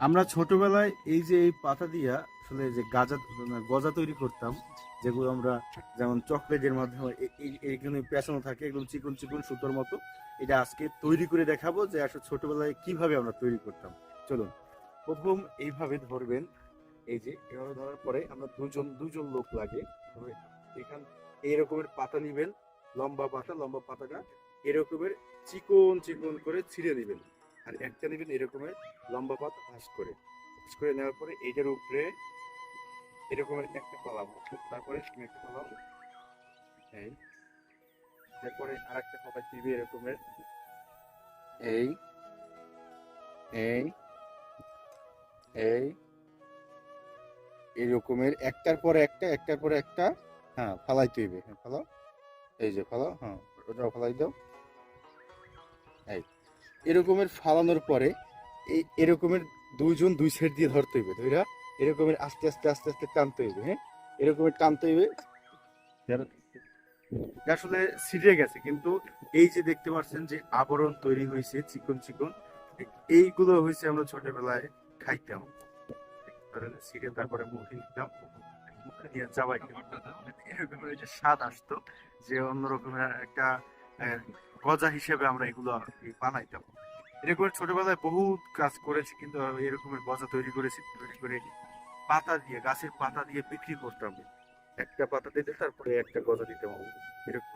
আমরা ছোটবেলায় এই যে এই পাতা দিয়া আসলে যে গাজা গজা তৈরি করতাম, যেগুলো আমরা যেমন চকলেটের মাধ্যমে এ- এই- এইখানে পেঁচানো থাকে, একদম চিকন চিকন সুতোর মতো, এটা আজকে তৈরি করে দেখাবো যে আসলে ছোটবেলায় কীভাবে আমরা তৈরি করতাম। চলুন, প্রথম এইভাবে ধরবেন, এই যে এভাবে ধরার পরে আমরা দুজন দুজন লোক লাগে এখান, এই রকমের পাতা নিবেন, লম্বা পাতা, লম্বা পাতাটা এরকমের চিকন চিকন করে ছিঁড়ে নেবেন। আর একটা নেবেন এরকমের লম্বা পাতা ভাঁজ করে ভাঁজ করে নেওয়ার পরে এইটার উপরে এরকমের একটা পালাবো তারপরে একটা পালাবো এই তারপরে আর একটা পাতা দিবে এরকমের এই এই এই, এরকমের একটার পরে একটা, একটার পরে একটা হ্যাঁ ফালাই হইবে হ্যাঁ এই যে ফালাও হ্যাঁ ওটাও ফালাই দাও, এই এরকমের ফালানোর পরে এই এরকমের দুইজন দুই সাইড দিয়ে ধরতে হইবে, ধইরা এরকমের আস্তে আস্তে আস্তে আস্তে টানতে হইবে হ্যাঁ? এরকমের টানতে হইবে। আসলে ছিঁড়ে গেছে, কিন্তু এই যে দেখতে পাচ্ছেন যে আবরণ তৈরি হয়েছে চিকন চিকন, এইগুলো হয়েছে আমরা ছোটবেলায় খাইতাম। ছিঁড়ে তারপরে মুখে নিতাম মুখে নিয়ে চাবাই এরকম যে স্বাদ আসতো যে অন্যরকমের একটা গজা হিসেবে আমরা এগুলো বানাইতাম। এরকম ছোটবেলায় বহুত কাজ করেছি, কিন্তু এরকমের গজা তৈরি করেছি, তৈরি করে পাতা দিয়ে, গাছের পাতা দিয়ে বিক্রি করতাম। একটা পাতা দিতে তারপরে একটা গজা দিতে হবে এরকম